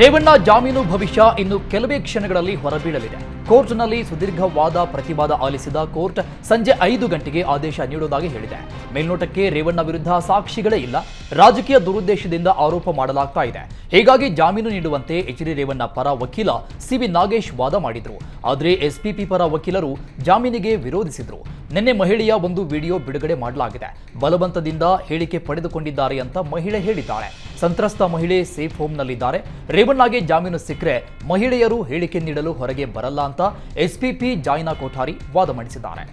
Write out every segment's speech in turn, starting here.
ರೇವಣ್ಣ ಜಾಮೀನು ಭವಿಷ್ಯ ಇನ್ನು ಕೆಲವೇ ಕ್ಷಣಗಳಲ್ಲಿ ಹೊರಬೀಳಲಿದೆ. ಕೋರ್ಟ್ನಲ್ಲಿ ಸುದೀರ್ಘ ವಾದ ಪ್ರತಿವಾದ ಆಲಿಸಿದ ಕೋರ್ಟ್ ಸಂಜೆ ಐದು ಗಂಟೆಗೆ ಆದೇಶ ನೀಡುವುದಾಗಿ ಹೇಳಿದೆ. ಮೇಲ್ನೋಟಕ್ಕೆ ರೇವಣ್ಣ ವಿರುದ್ಧ ಸಾಕ್ಷಿಗಳೇ ಇಲ್ಲ. ರಾಜಕೀಯ ದುರುದ್ದೇಶದಿಂದ ಆರೋಪ ಮಾಡಲಾಗ್ತಾ ಇದೆ. ಹೀಗಾಗಿ ಜಾಮೀನು ನೀಡುವಂತೆ ಎಚ್ ಡಿ ರೇವಣ್ಣ ಪರ ವಕೀಲ ಸಿವಿ ನಾಗೇಶ್ ವಾದ ಮಾಡಿದ್ರು. ಆದರೆ ಎಸ್ಪಿಪಿ ಪರ ವಕೀಲರು ಜಾಮೀನಿಗೆ ವಿರೋಧಿಸಿದ್ರು. ನಿನ್ನೆ ಮಹಿಳೆಯ ಒಂದು ವಿಡಿಯೋ ಬಿಡುಗಡೆ ಮಾಡಲಾಗಿದೆ. ಬಲವಂತದಿಂದ ಹೇಳಿಕೆ ಪಡೆದುಕೊಂಡಿದ್ದಾರೆ ಅಂತ ಮಹಿಳೆ ಹೇಳಿದ್ದಾಳೆ ಸಂತ್ರಸ್ತ ಮಹಿಳೆ ಸೇಫ್ ಹೋಮ್ನಲ್ಲಿದ್ದಾರೆ. ರೇವಣ್ಣಗೆ ಜಾಮೀನು ಸಿಕ್ಕರೆ ಮಹಿಳೆಯರು ಹೇಳಿಕೆ ನೀಡಲು ಹೊರಗೆ ಬರಲ್ಲ ಅಂತ ಎಸ್ಪಿಪಿ ಜಾಯ್ನಾ ಕೋಠಾರಿ ವಾದ ಮಂಡಿಸಿದ್ದಾರೆ.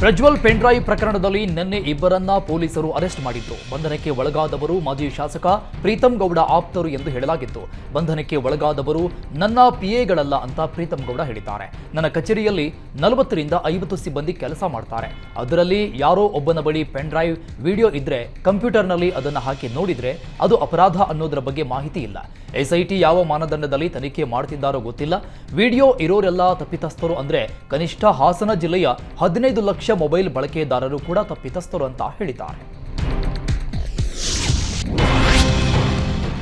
ಪ್ರಜ್ವಲ್ ಪೆಂಡ್ರಾಯ್ ಪ್ರಕರಣದಲ್ಲಿ ನಿನ್ನೆ ಇಬ್ಬರನ್ನ ಪೊಲೀಸರು ಅರೆಸ್ಟ್ ಮಾಡಿದ್ದು ಬಂಧನಕ್ಕೆ ಒಳಗಾದವರು ಮಾಜಿ ಶಾಸಕ ಪ್ರೀತಂ ಗೌಡ ಆಪ್ತರು ಎಂದು ಹೇಳಲಾಗಿತ್ತು. ಬಂಧನಕ್ಕೆ ಒಳಗಾದವರು ನನ್ನ ಪಿಎಗಳಲ್ಲ ಅಂತ ಪ್ರೀತಂ ಗೌಡ ಹೇಳಿದ್ದಾರೆ. ನನ್ನ ಕಚೇರಿಯಲ್ಲಿ ನಲವತ್ತರಿಂದ ಐವತ್ತು ಸಿಬ್ಬಂದಿ ಕೆಲಸ ಮಾಡ್ತಾರೆ. ಅದರಲ್ಲಿ ಯಾರೋ ಒಬ್ಬನ ಬಳಿ ಪೆಂಡ್ರೈವ್ ವಿಡಿಯೋ ಇದ್ರೆ ಕಂಪ್ಯೂಟರ್ನಲ್ಲಿ ಅದನ್ನು ಹಾಕಿ ನೋಡಿದ್ರೆ ಅದು ಅಪರಾಧ ಅನ್ನೋದರ ಬಗ್ಗೆ ಮಾಹಿತಿ ಇಲ್ಲ. ಎಸ್ಐಟಿ ಯಾವ ಮಾನದಂಡದಲ್ಲಿ ತನಿಖೆ ಮಾಡ್ತಿದ್ದಾರೋ ಗೊತ್ತಿಲ್ಲ. ವಿಡಿಯೋ ಇರೋರೆಲ್ಲ ತಪ್ಪಿತಸ್ಥರು ಅಂದ್ರೆ ಕನಿಷ್ಠ ಹಾಸನ ಜಿಲ್ಲೆಯ ಹದಿನೈದು ಲಕ್ಷ ಮೊಬೈಲ್ ಬಳಕೆದಾರರು ಕೂಡ ತಪ್ಪಿತಸ್ಥರು ಅಂತ ಹೇಳಿದ್ದಾರೆ.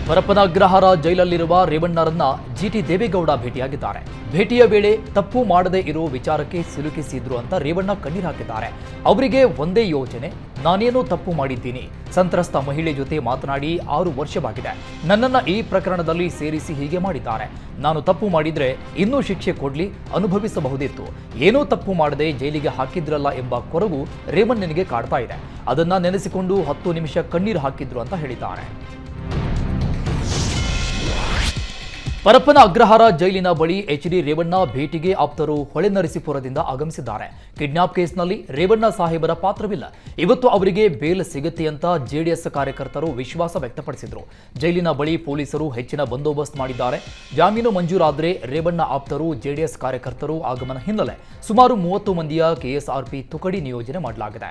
ಪರಪ್ಪನ ಜೈಲಲ್ಲಿರುವ ರೇವಣ್ಣರನ್ನ ಜಿಟಿ ದೇವೇಗೌಡ ಭೇಟಿಯಾಗಿದ್ದಾರೆ. ಭೇಟಿಯ ವೇಳೆ ತಪ್ಪು ಮಾಡದೇ ಇರೋ ವಿಚಾರಕ್ಕೆ ಸಿಲುಕಿಸಿದ್ರು ಅಂತ ರೇವಣ್ಣ ಕಣ್ಣೀರು ಹಾಕಿದ್ದಾರೆ. ಅವರಿಗೆ ಒಂದೇ ಯೋಚನೆ, ನಾನೇನೋ ತಪ್ಪು ಮಾಡಿದ್ದೀನಿ. ಸಂತ್ರಸ್ತ ಮಹಿಳೆ ಜೊತೆ ಮಾತನಾಡಿ ಆರು ವರ್ಷವಾಗಿದೆ. ನನ್ನನ್ನ ಈ ಪ್ರಕರಣದಲ್ಲಿ ಸೇರಿಸಿ ಹೀಗೆ ಮಾಡಿದ್ದಾರೆ. ನಾನು ತಪ್ಪು ಮಾಡಿದ್ರೆ ಇನ್ನೂ ಶಿಕ್ಷೆ ಕೊಡ್ಲಿ, ಅನುಭವಿಸಬಹುದಿತ್ತು. ಏನೂ ತಪ್ಪು ಮಾಡದೆ ಜೈಲಿಗೆ ಹಾಕಿದ್ರಲ್ಲ ಎಂಬ ಕೊರಗು ರೇವಣ್ಣನಿಗೆ ಕಾಡ್ತಾ ಇದೆ. ಅದನ್ನ ನೆನೆಸಿಕೊಂಡು ಹತ್ತು ನಿಮಿಷ ಕಣ್ಣೀರು ಹಾಕಿದ್ರು ಅಂತ ಹೇಳಿದ್ದಾರೆ. ಪರಪ್ಪನ ಅಗ್ರಹಾರ ಜೈಲಿನ ಬಳಿ ಎಚ್ ಡಿ ರೇವಣ್ಣ ಭೇಟಿಗೆ ಆಪ್ತರು ಹೊಳೆನರಸೀಪುರದಿಂದ ಆಗಮಿಸಿದ್ದಾರೆ. ಕಿಡ್ನಾಪ್ ಕೇಸ್ನಲ್ಲಿ ರೇವಣ್ಣ ಸಾಹೇಬರ ಪಾತ್ರವಿಲ್ಲ. ಇವತ್ತು ಅವರಿಗೆ ಬೇಲ್ ಸಿಗುತ್ತೆ ಅಂತ ಜೆಡಿಎಸ್ ಕಾರ್ಯಕರ್ತರು ವಿಶ್ವಾಸ ವ್ಯಕ್ತಪಡಿಸಿದರು. ಜೈಲಿನ ಬಳಿ ಪೊಲೀಸರು ಹೆಚ್ಚಿನ ಬಂದೋಬಸ್ತ್ ಮಾಡಿದ್ದಾರೆ. ಜಾಮೀನು ಮಂಜೂರಾದರೆ ರೇವಣ್ಣ ಆಪ್ತರು ಜೆಡಿಎಸ್ ಕಾರ್ಯಕರ್ತರು ಆಗಮನ ಹಿನ್ನೆಲೆ ಸುಮಾರು ಮೂವತ್ತು ಮಂದಿಯ ಕೆಎಸ್ಆರ್ಪಿ ತುಕಡಿ ನಿಯೋಜನೆ ಮಾಡಲಾಗಿದೆ.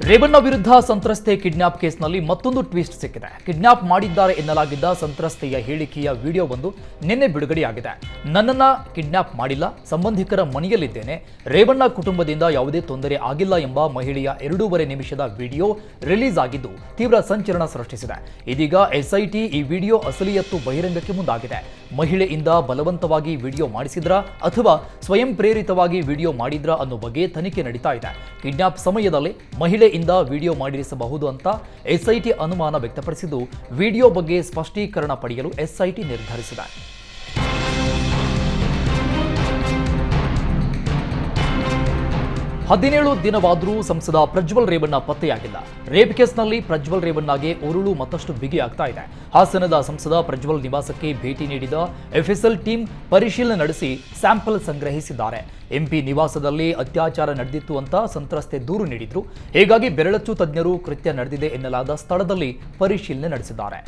ರೇವಣ್ಣ ವಿರುದ್ಧ ಸಂತ್ರಸ್ತೆ ಕಿಡ್ನಾಪ್ ಕೇಸ್ನಲ್ಲಿ ಮತ್ತೊಂದು ಟ್ವಿಸ್ಟ್ ಸಿಕ್ಕಿದೆ. ಕಿಡ್ನಾಪ್ ಮಾಡಿದ್ದಾರೆ ಎನ್ನಲಾಗಿದ್ದ ಸಂತ್ರಸ್ತೆಯ ಹೇಳಿಕೆಯ ವಿಡಿಯೋವೊಂದು ನಿನ್ನೆ ಬಿಡುಗಡೆಯಾಗಿದೆ. ನನ್ನನ್ನ ಕಿಡ್ನಾಪ್ ಮಾಡಿಲ್ಲ, ಸಂಬಂಧಿಕರ ಮನೆಯಲ್ಲಿದ್ದೇನೆ. ರೇವಣ್ಣ ಕುಟುಂಬದಿಂದ ಯಾವುದೇ ತೊಂದರೆ ಆಗಿಲ್ಲ ಎಂಬ ಮಹಿಳೆಯ ಎರಡೂವರೆ ನಿಮಿಷದ ವಿಡಿಯೋ ರಿಲೀಸ್ ಆಗಿದ್ದು ತೀವ್ರ ಸಂಚಲನ ಸೃಷ್ಟಿಸಿದೆ. ಇದೀಗ ಎಸ್ಐಟಿ ಈ ವಿಡಿಯೋ ಅಸಲಿಯತ್ತು ಬಹಿರಂಗಕ್ಕೆ ಮುಂದಾಗಿದೆ. ಮಹಿಳೆಯಿಂದ ಬಲವಂತವಾಗಿ ವಿಡಿಯೋ ಮಾಡಿಸಿದ್ರ ಅಥವಾ ಸ್ವಯಂ ಪ್ರೇರಿತವಾಗಿ ವಿಡಿಯೋ ಮಾಡಿದ್ರ ಅನ್ನೋ ಬಗ್ಗೆ ತನಿಖೆ ನಡೀತಾ ಇದೆ. ಕಿಡ್ನಾಪ್ ಸಮಯದಲ್ಲಿ ಮಹಿಳೆಯಿಂದ ವಿಡಿಯೋ ಮಾಡಿರಿಸಬಹುದು ಅಂತ ಎಸ್ಐಟಿ ಅನುಮಾನ ವ್ಯಕ್ತಪಡಿಸಿದ್ದು ವಿಡಿಯೋ ಬಗ್ಗೆ ಸ್ಪಷ್ಟೀಕರಣ ಪಡೆಯಲು ಎಸ್ಐಟಿ ನಿರ್ಧರಿಸಿದೆ. ಹದಿನೇಳು ದಿನವಾದರೂ ಸಂಸದ ಪ್ರಜ್ವಲ್ ರೇವಣ್ಣ ಪತ್ತೆಯಾಗಿಲ್ಲ. ರೇಪ್ ಕೇಸ್ನಲ್ಲಿ ಪ್ರಜ್ವಲ್ ರೇವಣ್ಣಗೆ ಉರುಳು ಮತ್ತಷ್ಟು ಬಿಗಿಯಾಗ್ತಾ ಇದೆ. ಹಾಸನದ ಸಂಸದ ಪ್ರಜ್ವಲ್ ನಿವಾಸಕ್ಕೆ ಭೇಟಿ ನೀಡಿದ ಎಫ್ಎಸ್ಎಲ್ ಟೀಮ್ ಪರಿಶೀಲನೆ ನಡೆಸಿ ಸ್ಯಾಂಪಲ್ ಸಂಗ್ರಹಿಸಿದ್ದಾರೆ. ಎಂಪಿ ನಿವಾಸದಲ್ಲಿ ಅತ್ಯಾಚಾರ ನಡೆದಿತ್ತು ಅಂತ ಸಂತ್ರಸ್ತೆ ದೂರು ನೀಡಿದ್ರು. ಹೀಗಾಗಿ ಬೆರಳಚ್ಚು ತಜ್ಞರು ಕೃತ್ಯ ನಡೆದಿದೆ ಎನ್ನಲಾದ ಸ್ಥಳದಲ್ಲಿ ಪರಿಶೀಲನೆ ನಡೆಸಿದ್ದಾರೆ.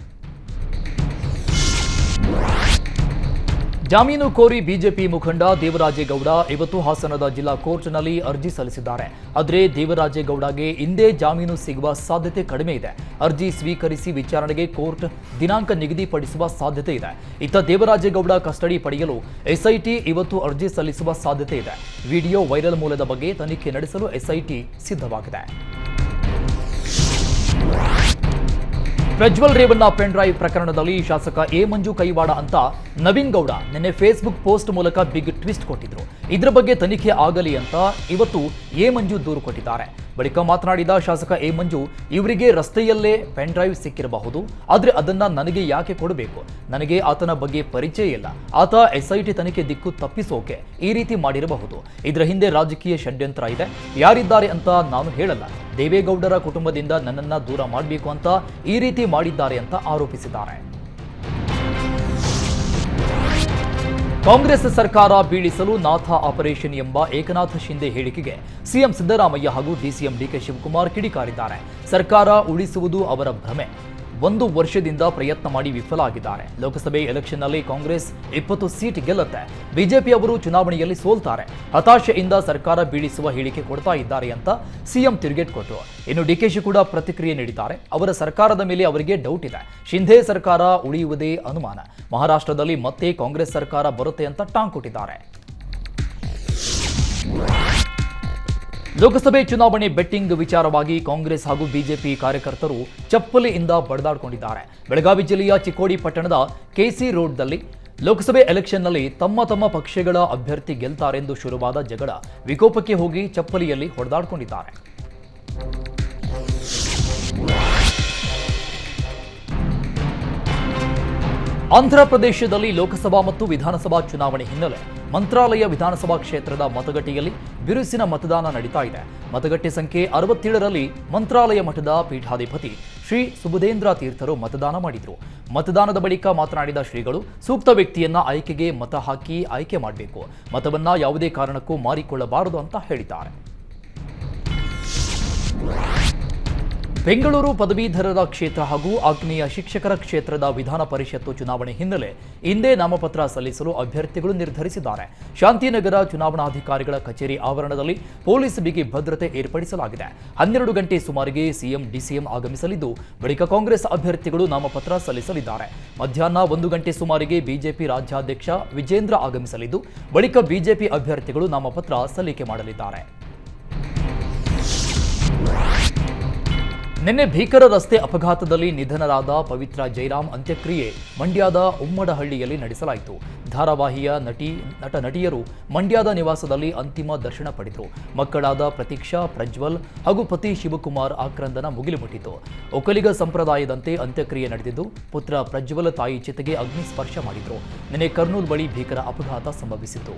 ಜಾಮೀನು ಕೋರಿ ಬಿಜೆಪಿ ಮುಖಂಡ ದೇವರಾಜೇಗೌಡ ಇವತ್ತು ಹಾಸನದ ಜಿಲ್ಲಾ ಕೋರ್ಟ್ನಲ್ಲಿ ಅರ್ಜಿ ಸಲ್ಲಿಸಿದ್ದಾರೆ. ಆದರೆ ದೇವರಾಜೇಗೌಡಗೆ ಇಂದೇ ಜಾಮೀನು ಸಿಗುವ ಸಾಧ್ಯತೆ ಕಡಿಮೆ ಇದೆ. ಅರ್ಜಿ ಸ್ವೀಕರಿಸಿ ವಿಚಾರಣೆಗೆ ಕೋರ್ಟ್ ದಿನಾಂಕ ನಿಗದಿಪಡಿಸುವ ಸಾಧ್ಯತೆ ಇದೆ. ಇತ್ತ ದೇವರಾಜೇಗೌಡ ಕಸ್ಟಡಿ ಪಡೆಯಲು ಎಸ್ಐಟಿ ಇವತ್ತು ಅರ್ಜಿ ಸಲ್ಲಿಸುವ ಸಾಧ್ಯತೆ ಇದೆ. ವಿಡಿಯೋ ವೈರಲ್ ಮೂಲದ ಬಗ್ಗೆ ತನಿಖೆ ನಡೆಸಲು ಎಸ್ಐಟಿ ಸಿದ್ಧವಾಗಿದೆ. ಪ್ರಜ್ವಲ್ ರೇವಣ್ಣ ಪೆನ್ ಡ್ರೈವ್ ಪ್ರಕರಣದಲ್ಲಿ ಶಾಸಕ ಎ ಮಂಜು ಕೈವಾಡ ಅಂತ ನವೀನ್ ಗೌಡ ನಿನ್ನೆ ಫೇಸ್ಬುಕ್ ಪೋಸ್ಟ್ ಮೂಲಕ ಬಿಗ್ ಟ್ವಿಸ್ಟ್ ಕೊಟ್ಟಿದ್ರು. ಇದರ ಬಗ್ಗೆ ತನಿಖೆ ಆಗಲಿ ಅಂತ ಇವತ್ತು ಎ ಮಂಜು ದೂರು ಕೊಟ್ಟಿದ್ದಾರೆ. ಬಳಿಕ ಮಾತನಾಡಿದ ಶಾಸಕ ಎ ಮಂಜು, ಇವರಿಗೆ ರಸ್ತೆಯಲ್ಲೇ ಪೆನ್ ಡ್ರೈವ್ ಸಿಕ್ಕಿರಬಹುದು, ಆದರೆ ಅದನ್ನ ನನಗೆ ಯಾಕೆ ಕೊಡಬೇಕು? ನನಗೆ ಆತನ ಬಗ್ಗೆ ಪರಿಚಯ ಇಲ್ಲ. ಆತ ಎಸ್ಐಟಿ ತನಿಖೆ ದಿಕ್ಕು ತಪ್ಪಿಸೋಕೆ ಈ ರೀತಿ ಮಾಡಿರಬಹುದು. ಇದರ ಹಿಂದೆ ರಾಜಕೀಯ ಷಡ್ಯಂತ್ರ ಇದೆ. ಯಾರಿದ್ದಾರೆ ಅಂತ ನಾನು ಹೇಳಲ್ಲ. ದೇವೇಗೌಡರ ಕುಟುಂಬದಿಂದ ನನ್ನನ್ನ ದೂರ ಮಾಡಬೇಕು ಅಂತ ಈ ರೀತಿ ಮಾಡಿದ್ದಾರೆ ಅಂತ ಆರೋಪಿಸಿದ್ದಾರೆ. ಕಾಂಗ್ರೆಸ್ ಸರ್ಕಾರ ಬೀಳಿಸಲು ನಾಥ ಆಪರೇಷನ್ ಎಂಬ ಏಕನಾಥ ಶಿಂದೆ ಹೇಳಿಕೆಗೆ ಸಿಎಂ ಸಿದ್ದರಾಮಯ್ಯ ಹಾಗೂ ಡಿಸಿಎಂ ಡಿಕೆ ಶಿವಕುಮಾರ್ ಕಿಡಿಕಾರಿದ್ದಾರೆ. ಸರ್ಕಾರ ಉಳಿಸುವುದು ಅವರ ಭ್ರಮೆ. ಒಂದು ವರ್ಷದಿಂದ ಪ್ರಯತ್ನ ಮಾಡಿ ವಿಫಲ ಆಗಿದ್ದಾರೆ. ಲೋಕಸಭೆ ಎಲೆಕ್ಷನ್ನಲ್ಲಿ ಕಾಂಗ್ರೆಸ್ ಇಪ್ಪತ್ತು ಸೀಟ್ ಗೆಲ್ಲುತ್ತೆ. ಬಿಜೆಪಿ ಅವರು ಚುನಾವಣೆಯಲ್ಲಿ ಸೋಲ್ತಾರೆ. ಹತಾಶೆಯಿಂದ ಸರ್ಕಾರ ಬೀಳಿಸುವ ಹೇಳಿಕೆ ಕೊಡ್ತಾ ಇದ್ದಾರೆ ಅಂತ ಸಿಎಂ ತಿರುಗೇಟ್ ಕೊಟ್ಟರು ಇನ್ನು ಡಿಕೆಶಿ ಕೂಡ ಪ್ರತಿಕ್ರಿಯೆ ನೀಡಿದ್ದಾರೆ. ಅವರ ಸರ್ಕಾರದ ಮೇಲೆ ಅವರಿಗೆ ಡೌಟ್ ಇದೆ. ಶಿಂಧೆ ಸರ್ಕಾರ ಉಳಿಯುವುದೇ ಅನುಮಾನ. ಮಹಾರಾಷ್ಟ್ರದಲ್ಲಿ ಮತ್ತೆ ಕಾಂಗ್ರೆಸ್ ಸರ್ಕಾರ ಬರುತ್ತೆ ಅಂತ ಟಾಂಗ್ ಕೊಟ್ಟಿದ್ದಾರೆ. ಲೋಕಸಭೆ ಚುನಾವಣೆ ಬೆಟ್ಟಿಂಗ್ ವಿಚಾರವಾಗಿ ಕಾಂಗ್ರೆಸ್ ಹಾಗೂ ಬಿಜೆಪಿ ಕಾರ್ಯಕರ್ತರು ಚಪ್ಪಲಿಯಿಂದ ಬಡದಾಡಿಕೊಂಡಿದ್ದಾರೆ. ಬೆಳಗಾವಿ ಜಿಲ್ಲೆಯ ಚಿಕ್ಕೋಡಿ ಪಟ್ಟಣದ ಕೆಸಿ ರೋಡ್ನಲ್ಲಿ ಲೋಕಸಭೆ ಎಲೆಕ್ಷನ್ನಲ್ಲಿ ತಮ್ಮ ತಮ್ಮ ಪಕ್ಷಗಳ ಅಭ್ಯರ್ಥಿ ಗೆಲ್ತಾರೆಂದು ಶುರುವಾದ ಜಗಳ ವಿಕೋಪಕ್ಕೆ ಹೋಗಿ ಚಪ್ಪಲಿಯಲ್ಲಿ ಹೊಡೆದಾಡಿಕೊಂಡಿದ್ದಾರೆ. ಆಂಧ್ರ ಪ್ರದೇಶದಲ್ಲಿ ಲೋಕಸಭಾ ಮತ್ತು ವಿಧಾನಸಭಾ ಚುನಾವಣೆ ಹಿನ್ನೆಲೆ ಮಂತ್ರಾಲಯ ವಿಧಾನಸಭಾ ಕ್ಷೇತ್ರದ ಮತಗಟ್ಟೆಯಲ್ಲಿ ಬಿರುಸಿನ ಮತದಾನ ನಡೀತಾ ಇದೆ. ಮತಗಟ್ಟೆ ಸಂಖ್ಯೆ ಅರವತ್ತೇಳರಲ್ಲಿ ಮಂತ್ರಾಲಯ ಮಠದ ಪೀಠಾಧಿಪತಿ ಶ್ರೀ ಸುಬುಧೇಂದ್ರ ತೀರ್ಥರು ಮತದಾನ ಮಾಡಿದರು. ಮತದಾನದ ಬಳಿಕ ಮಾತನಾಡಿದ ಶ್ರೀಗಳು, ಸೂಕ್ತ ವ್ಯಕ್ತಿಯನ್ನ ಆಯ್ಕೆಗೆ ಮತ ಹಾಕಿ ಆಯ್ಕೆ ಮಾಡಬೇಕು. ಮತವನ್ನ ಯಾವುದೇ ಕಾರಣಕ್ಕೂ ಮಾರಿಕೊಳ್ಳಬಾರದು ಅಂತ ಹೇಳಿದ್ದಾರೆ. ಬೆಂಗಳೂರು ಪದವೀಧರರ ಕ್ಷೇತ್ರ ಹಾಗೂ ಆಗ್ನೇಯ ಶಿಕ್ಷಕರ ಕ್ಷೇತ್ರದ ವಿಧಾನ ಪರಿಷತ್ತು ಚುನಾವಣೆ ಹಿನ್ನೆಲೆ ಇಂದೇ ನಾಮಪತ್ರ ಸಲ್ಲಿಸಲು ಅಭ್ಯರ್ಥಿಗಳು ನಿರ್ಧರಿಸಿದ್ದಾರೆ. ಶಾಂತಿನಗರ ಚುನಾವಣಾಧಿಕಾರಿಗಳ ಕಚೇರಿ ಆವರಣದಲ್ಲಿ ಪೊಲೀಸ್ ಬಿಗಿ ಭದ್ರತೆ ಏರ್ಪಡಿಸಲಾಗಿದೆ. ಹನ್ನೆರಡು ಗಂಟೆ ಸುಮಾರಿಗೆ ಸಿಎಂ, ಡಿಸಿಎಂ ಆಗಮಿಸಲಿದ್ದು, ಬಳಿಕ ಕಾಂಗ್ರೆಸ್ ಅಭ್ಯರ್ಥಿಗಳು ನಾಮಪತ್ರ ಸಲ್ಲಿಸಲಿದ್ದಾರೆ. ಮಧ್ಯಾಹ್ನ ಒಂದು ಗಂಟೆ ಸುಮಾರಿಗೆ ಬಿಜೆಪಿ ರಾಜ್ಯಾಧ್ಯಕ್ಷ ವಿಜೇಂದ್ರ ಆಗಮಿಸಲಿದ್ದು, ಬಳಿಕ ಬಿಜೆಪಿ ಅಭ್ಯರ್ಥಿಗಳು ನಾಮಪತ್ರ ಸಲ್ಲಿಕೆ ಮಾಡಲಿದ್ದಾರೆ. ನಿನ್ನೆ ಭೀಕರ ರಸ್ತೆ ಅಪಘಾತದಲ್ಲಿ ನಿಧನರಾದ ಪವಿತ್ರ ಜೈರಾಮ್ ಅಂತ್ಯಕ್ರಿಯೆ ಮಂಡ್ಯದ ಉಮ್ಮಡಹಳ್ಳಿಯಲ್ಲಿ ನಡೆಸಲಾಯಿತು. ಧಾರಾವಾಹಿಯ ನಟಿ, ನಟ, ನಟಿಯರು ಮಂಡ್ಯದ ನಿವಾಸದಲ್ಲಿ ಅಂತಿಮ ದರ್ಶನ ಪಡೆದರು. ಮಕ್ಕಳಾದ ಪ್ರತೀಕ್ಷಾ, ಪ್ರಜ್ವಲ್ ಹಾಗೂ ಪತಿ ಶಿವಕುಮಾರ್ ಆಕ್ರಂದನ ಮುಗಿಲು ಮುಟ್ಟಿತು ಒಕ್ಕಲಿಗ ಸಂಪ್ರದಾಯದಂತೆ ಅಂತ್ಯಕ್ರಿಯೆ ನಡೆದಿದ್ದು, ಪುತ್ರ ಪ್ರಜ್ವಲ್ ತಾಯಿ ಚಿತೆಗೆ ಅಗ್ನಿ ಸ್ಪರ್ಶ ಮಾಡಿದರು. ನಿನ್ನೆ ಕರ್ನೂಲ್ ಬಳಿ ಭೀಕರ ಅಪಘಾತ ಸಂಭವಿಸಿತು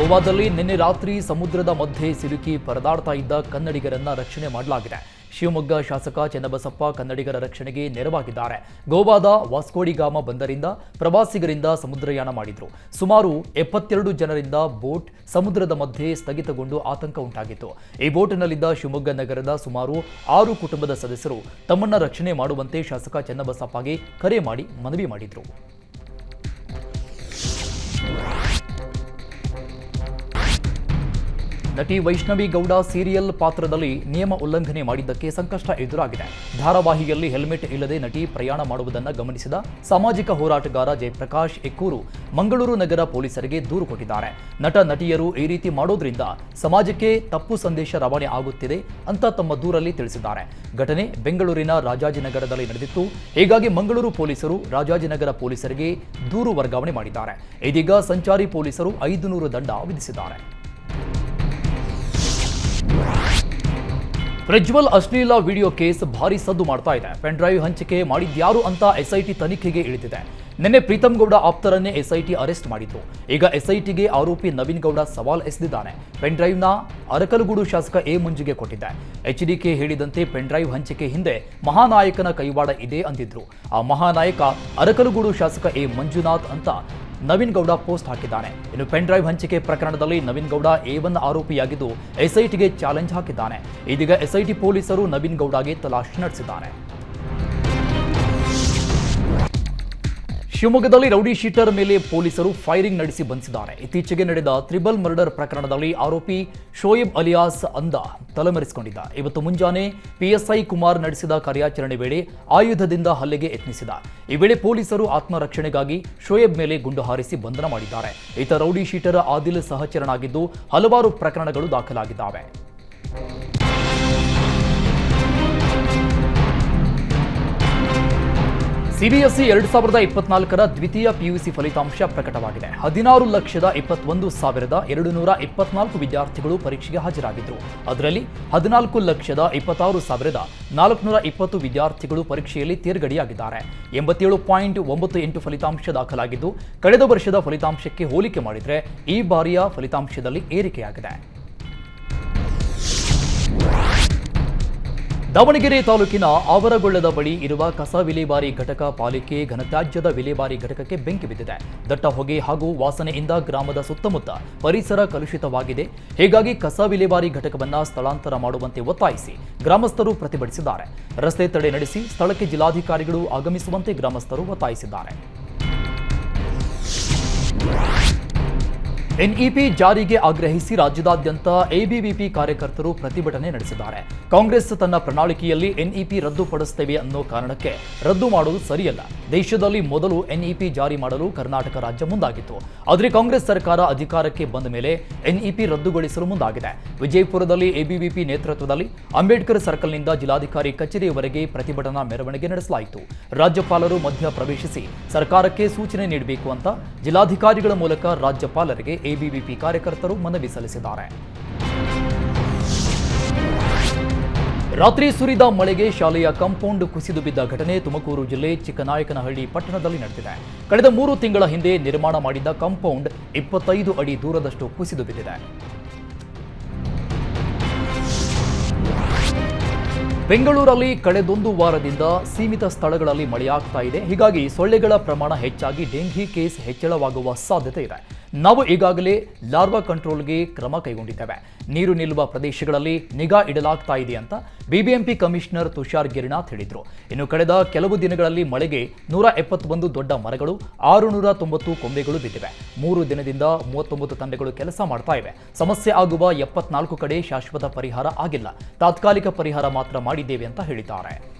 ಗೋವಾದಲ್ಲಿ ನಿನ್ನೆ ರಾತ್ರಿ ಸಮುದ್ರದ ಮಧ್ಯೆ ಸಿಲುಕಿ ಪರದಾಡ್ತಾ ಇದ್ದ ಕನ್ನಡಿಗರನ್ನ ರಕ್ಷಣೆ ಮಾಡಲಾಗಿದೆ. ಶಿವಮೊಗ್ಗ ಶಾಸಕ ಚೆನ್ನಬಸಪ್ಪ ಕನ್ನಡಿಗರ ರಕ್ಷಣೆಗೆ ನೆರವಾಗಿದ್ದಾರೆ. ಗೋವಾದ ವಾಸ್ಕೋಡಿಗಾಮ ಬಂದರಿಂದ ಪ್ರವಾಸಿಗರಿಂದ ಸಮುದ್ರಯಾನ ಮಾಡಿದ್ರು. ಸುಮಾರು ಎಪ್ಪತ್ತೆರಡು ಜನರಿಂದ ಬೋಟ್ ಸಮುದ್ರದ ಮಧ್ಯೆ ಸ್ಥಗಿತಗೊಂಡು ಆತಂಕ ಉಂಟಾಗಿತ್ತು. ಈ ಬೋಟ್ನಲ್ಲಿದ್ದ ಶಿವಮೊಗ್ಗ ನಗರದ ಸುಮಾರು ಆರು ಕುಟುಂಬದ ಸದಸ್ಯರು ತಮ್ಮನ್ನ ರಕ್ಷಣೆ ಮಾಡುವಂತೆ ಶಾಸಕ ಚೆನ್ನಬಸಪ್ಪಗೆ ಕರೆ ಮಾಡಿ ಮನವಿ ಮಾಡಿದ್ರು. ನಟಿ ವೈಷ್ಣವಿ ಗೌಡ ಸೀರಿಯಲ್ ಪಾತ್ರದಲ್ಲಿ ನಿಯಮ ಉಲ್ಲಂಘನೆ ಮಾಡಿದ್ದಕ್ಕೆ ಸಂಕಷ್ಟ ಎದುರಾಗಿದೆ. ಧಾರಾವಾಹಿಯಲ್ಲಿ ಹೆಲ್ಮೆಟ್ ಇಲ್ಲದೆ ನಟಿ ಪ್ರಯಾಣ ಮಾಡುವುದನ್ನು ಗಮನಿಸಿದ ಸಾಮಾಜಿಕ ಹೋರಾಟಗಾರ ಜಯಪ್ರಕಾಶ್ ಎಕ್ಕೂರು ಮಂಗಳೂರು ನಗರ ಪೊಲೀಸರಿಗೆ ದೂರು ಕೊಟ್ಟಿದ್ದಾರೆ. ನಟ ನಟಿಯರು ಈ ರೀತಿ ಮಾಡೋದ್ರಿಂದ ಸಮಾಜಕ್ಕೆ ತಪ್ಪು ಸಂದೇಶ ರವಾನೆ ಆಗುತ್ತಿದೆ ಅಂತ ತಮ್ಮ ದೂರಲ್ಲಿ ತಿಳಿಸಿದ್ದಾರೆ. ಘಟನೆ ಬೆಂಗಳೂರಿನ ರಾಜಾಜಿನಗರದಲ್ಲಿ ನಡೆದಿತ್ತು. ಹೀಗಾಗಿ ಮಂಗಳೂರು ಪೊಲೀಸರು ರಾಜಾಜಿನಗರ ಪೊಲೀಸರಿಗೆ ದೂರು ವರ್ಗಾವಣೆ ಮಾಡಿದ್ದಾರೆ. ಇದೀಗ ಸಂಚಾರಿ ಪೊಲೀಸರು ಐದು ನೂರು ದಂಡ ವಿಧಿಸಿದ್ದಾರೆ. ಪ್ರಜ್ವಲ್ ಅಶ್ಲೀಲ ವಿಡಿಯೋ ಕೇಸ್ ಭಾರಿ ಸದ್ದು ಮಾಡ್ತಾ ಇದೆ. ಪೆನ್ ಡ್ರೈವ್ ಹಂಚಿಕೆ ಮಾಡಿದ್ಯಾರು ಅಂತ ಎಸ್ಐಟಿ ತನಿಖೆಗೆ ಇಳಿದಿದೆ. ನಿನ್ನೆ ಪ್ರೀತಮ್ ಗೌಡ ಆಪ್ತರನ್ನೇ ಎಸ್ಐಟಿ ಅರೆಸ್ಟ್ ಮಾಡಿತ್ತು ಈಗ ಎಸ್ಐಟಿಗೆ ಆರೋಪಿ ನವೀನ್ ಗೌಡ ಸವಾಲ್ ಎಸೆದಿದ್ದಾನೆ. ಪೆನ್ ಡ್ರೈವ್ನ ಅರಕಲಗೂಡು ಶಾಸಕ ಎ ಮಂಜುಗೆ ಕೊಟ್ಟಿದ್ದೆ. ಎಚ್ಡಿಕೆ ಹೇಳಿದಂತೆ ಪೆನ್ ಡ್ರೈವ್ ಹಂಚಿಕೆ ಹಿಂದೆ ಮಹಾನಾಯಕನ ಕೈವಾಡ ಇದೆ ಅಂದಿದ್ರು. ಆ ಮಹಾನಾಯಕ ಅರಕಲಗೂಡು ಶಾಸಕ ಎ ಮಂಜುನಾಥ್ ಅಂತ ನವೀನ್ ಗೌಡ ಪೋಸ್ಟ್ ಹಾಕಿದ್ದಾನೆ. ಇನ್ನು ಪೆನ್ ಡ್ರೈವ್ ಹಂಚಿಕೆ ಪ್ರಕರಣದಲ್ಲಿ ನವೀನ್ ಗೌಡ ಎ ಒನ್ ಆರೋಪಿಯಾಗಿದ್ದು ಎಸ್ಐಟಿಗೆ ಚಾಲೆಂಜ್ ಹಾಕಿದ್ದಾನೆ. ಇದೀಗ ಎಸ್ಐಟಿ ಪೊಲೀಸರು ನವೀನ್ ಗೌಡಗೆ ತಲಾಶ್ ನಡೆಸಿದ್ದಾರೆ. ಶಿವಮೊಗ್ಗದಲ್ಲಿ ರೌಡಿ ಶೀಟರ್ ಮೇಲೆ ಪೊಲೀಸರು ಫೈರಿಂಗ್ ನಡೆಸಿ ಬಂಧಿಸಿದ್ದಾರೆ. ಇತ್ತೀಚೆಗೆ ನಡೆದ ತ್ರಿಬಲ್ ಮರ್ಡರ್ ಪ್ರಕರಣದಲ್ಲಿ ಆರೋಪಿ ಶೋಯಬ್ ಅಲಿಯಾಸ್ ಅಂದ ತಲೆಮರೆಸಿಕೊಂಡಿದ್ದ. ಇವತ್ತು ಮುಂಜಾನೆ ಪಿಎಸ್ಐ ಕುಮಾರ್ ನಡೆಸಿದ ಕಾರ್ಯಾಚರಣೆ ವೇಳೆ ಆಯುಧದಿಂದ ಹಲ್ಲೆಗೆ ಯತ್ನಿಸಿದ. ಈ ವೇಳೆ ಪೊಲೀಸರು ಆತ್ಮರಕ್ಷಣೆಗಾಗಿ ಶೋಯಬ್ ಮೇಲೆ ಗುಂಡು ಹಾರಿಸಿ ಬಂಧನ ಮಾಡಿದ್ದಾರೆ. ಈತ ರೌಡಿ ಶೀಟರ್ ಆದಿಲ್ ಸಹಚರನಾಗಿದ್ದು ಹಲವಾರು ಪ್ರಕರಣಗಳು ದಾಖಲಾಗಿದ್ದಾವೆ. ಸಿಬಿಎಸ್ಇ ಎರಡು ಸಾವಿರದ ಇಪ್ಪತ್ನಾಲ್ಕರ ದ್ವಿತೀಯ ಪಿಯುಸಿ ಫಲಿತಾಂಶ ಪ್ರಕಟವಾಗಿದೆ. ಹದಿನಾರು ಲಕ್ಷದ ಇಪ್ಪತ್ತೊಂದು ಸಾವಿರದ ಎರಡು ನೂರ ಇಪ್ಪತ್ನಾಲ್ಕು ವಿದ್ಯಾರ್ಥಿಗಳು ಪರೀಕ್ಷೆಗೆ ಹಾಜರಾಗಿದ್ದರು ಅದರಲ್ಲಿ ಹದಿನಾಲ್ಕು ಲಕ್ಷದ ಇಪ್ಪತ್ತಾರು ಸಾವಿರದ ನಾಲ್ಕುನೂರ ಇಪ್ಪತ್ತು ವಿದ್ಯಾರ್ಥಿಗಳು ಪರೀಕ್ಷೆಯಲ್ಲಿ ತೇರ್ಗಡೆಯಾಗಿದ್ದಾರೆ. ಎಂಬತ್ತೇಳು ಪಾಯಿಂಟ್ ಒಂಬತ್ತು ಎಂಟು ಫಲಿತಾಂಶ ದಾಖಲಾಗಿದ್ದು, ಕಳೆದ ವರ್ಷದ ಫಲಿತಾಂಶಕ್ಕೆ ಹೋಲಿಕೆ ಮಾಡಿದರೆ ಈ ಬಾರಿಯ ಫಲಿತಾಂಶದಲ್ಲಿ ಏರಿಕೆಯಾಗಿದೆ. ದಾವಣಗೆರೆ ತಾಲೂಕಿನ ಆವರಗೊಳ್ಳದ ಬಳಿ ಇರುವ ಕಸ ವಿಲೇವಾರಿ ಘಟಕ ಪಾಲಿಕೆ ಘನತ್ಯಾಜ್ಯದ ವಿಲೇವಾರಿ ಘಟಕಕ್ಕೆ ಬೆಂಕಿ ಬಿದ್ದಿದೆ. ದಟ್ಟ ಹೊಗೆ ಹಾಗೂ ವಾಸನೆಯಿಂದ ಗ್ರಾಮದ ಸುತ್ತಮುತ್ತ ಪರಿಸರ ಕಲುಷಿತವಾಗಿದೆ. ಹೀಗಾಗಿ ಕಸ ವಿಲೇವಾರಿ ಘಟಕವನ್ನು ಸ್ಥಳಾಂತರ ಮಾಡುವಂತೆ ಒತ್ತಾಯಿಸಿ ಗ್ರಾಮಸ್ಥರು ಪ್ರತಿಭಟಿಸಿದ್ದಾರೆ. ರಸ್ತೆ ತಡೆ ನಡೆಸಿ ಸ್ಥಳಕ್ಕೆ ಜಿಲ್ಲಾಧಿಕಾರಿಗಳು ಆಗಮಿಸುವಂತೆ ಗ್ರಾಮಸ್ಥರು ಒತ್ತಾಯಿಸಿದ್ದಾರೆ. ಎನ್ಇಪಿ ಜಾರಿಗೆ ಆಗ್ರಹಿಸಿ ರಾಜ್ಯದಾದ್ಯಂತ ಎಬಿವಿಪಿ ಕಾರ್ಯಕರ್ತರು ಪ್ರತಿಭಟನೆ ನಡೆಸಿದ್ದಾರೆ. ಕಾಂಗ್ರೆಸ್ ತನ್ನ ಪ್ರಣಾಳಿಕೆಯಲ್ಲಿ ಎನ್ಇಪಿ ರದ್ದುಪಡಿಸುತ್ತೇವೆ ಅನ್ನೋ ಕಾರಣಕ್ಕೆ ರದ್ದು ಮಾಡುವುದು ಸರಿಯಲ್ಲ. ದೇಶದಲ್ಲಿ ಮೊದಲು ಎನ್ಇಪಿ ಜಾರಿ ಮಾಡಲು ಕರ್ನಾಟಕ ರಾಜ್ಯ ಮುಂದಾಗಿತ್ತು. ಆದರೆ ಕಾಂಗ್ರೆಸ್ ಸರ್ಕಾರ ಅಧಿಕಾರಕ್ಕೆ ಬಂದ ಮೇಲೆ ಎನ್ಇಪಿ ರದ್ದುಗೊಳಿಸಲು ಮುಂದಾಗಿದೆ. ವಿಜಯಪುರದಲ್ಲಿ ಎಬಿವಿಪಿ ನೇತೃತ್ವದಲ್ಲಿ ಅಂಬೇಡ್ಕರ್ ಸರ್ಕಲ್ನಿಂದ ಜಿಲ್ಲಾಧಿಕಾರಿ ಕಚೇರಿಯವರೆಗೆ ಪ್ರತಿಭಟನಾ ಮೆರವಣಿಗೆ ನಡೆಸಲಾಯಿತು. ರಾಜ್ಯಪಾಲರು ಮಧ್ಯ ಪ್ರವೇಶಿಸಿ ಸರ್ಕಾರಕ್ಕೆ ಸೂಚನೆ ನೀಡಬೇಕು ಅಂತ ಜಿಲ್ಲಾಧಿಕಾರಿಗಳ ಮೂಲಕ ರಾಜ್ಯಪಾಲರಿಗೆ ಎಬಿವಿಪಿ ಕಾರ್ಯಕರ್ತರು ಮನವಿ ಸಲ್ಲಿಸಿದ್ದಾರೆ. ರಾತ್ರಿ ಸುರಿದ ಮಳೆಗೆ ಶಾಲೆಯ ಕಾಂಪೌಂಡ್ ಕುಸಿದು ಬಿದ್ದ ಘಟನೆ ತುಮಕೂರು ಜಿಲ್ಲೆ ಚಿಕ್ಕನಾಯಕನಹಳ್ಳಿ ಪಟ್ಟಣದಲ್ಲಿ ನಡೆದಿದೆ. ಕಳೆದ ಮೂರು ತಿಂಗಳ ಹಿಂದೆ ನಿರ್ಮಾಣ ಮಾಡಿದ್ದ ಕಾಂಪೌಂಡ್ ಇಪ್ಪತ್ತೈದು ಅಡಿ ದೂರದಷ್ಟು ಕುಸಿದು ಬಿದ್ದಿದೆ. ಬೆಂಗಳೂರಲ್ಲಿ ಕಳೆದೊಂದು ವಾರದಿಂದ ಸೀಮಿತ ಸ್ಥಳಗಳಲ್ಲಿ ಮಳೆಯಾಗ್ತಾ ಇದೆ. ಹೀಗಾಗಿ ಸೊಳ್ಳೆಗಳ ಪ್ರಮಾಣ ಹೆಚ್ಚಾಗಿ ಡೆಂಘಿ ಕೇಸ್ ಹೆಚ್ಚಳವಾಗುವ ಸಾಧ್ಯತೆ ಇದೆ. ನಾವು ಈಗಾಗಲೇ ಲಾರ್ವಾ ಕಂಟ್ರೋಲ್ಗೆ ಕ್ರಮ ಕೈಗೊಂಡಿದ್ದೇವೆ. ನೀರು ನಿಲ್ಲುವ ಪ್ರದೇಶಗಳಲ್ಲಿ ನಿಗಾ ಇಡಲಾಗ್ತಾ ಇದೆ ಅಂತ ಬಿಬಿಎಂಪಿ ಕಮಿಷನರ್ ತುಷಾರ್ ಗಿರಿನಾಥ್ ಹೇಳಿದರು. ಇನ್ನು ಕಳೆದ ಕೆಲವು ದಿನಗಳಲ್ಲಿ ಮಳೆಗೆ ನೂರ ಎಪ್ಪತ್ತೊಂದು ದೊಡ್ಡ ಮರಗಳು ಆರು ನೂರ ತೊಂಬತ್ತು ಕೊಂಬೆಗಳು ಬಿದ್ದಿವೆ. ಮೂರು ದಿನದಿಂದ ಮೂವತ್ತೊಂಬತ್ತು ತಂಡಗಳು ಕೆಲಸ ಮಾಡ್ತಾ ಇವೆ. ಸಮಸ್ಯೆ ಆಗುವ ಎಪ್ಪತ್ನಾಲ್ಕು ಕಡೆ ಶಾಶ್ವತ ಪರಿಹಾರ ಆಗಿಲ್ಲ. ತಾತ್ಕಾಲಿಕ ಪರಿಹಾರ ಮಾತ್ರ ಮಾಡಿದ್ದೇವೆ ಅಂತ ಹೇಳಿದ್ದಾರೆ.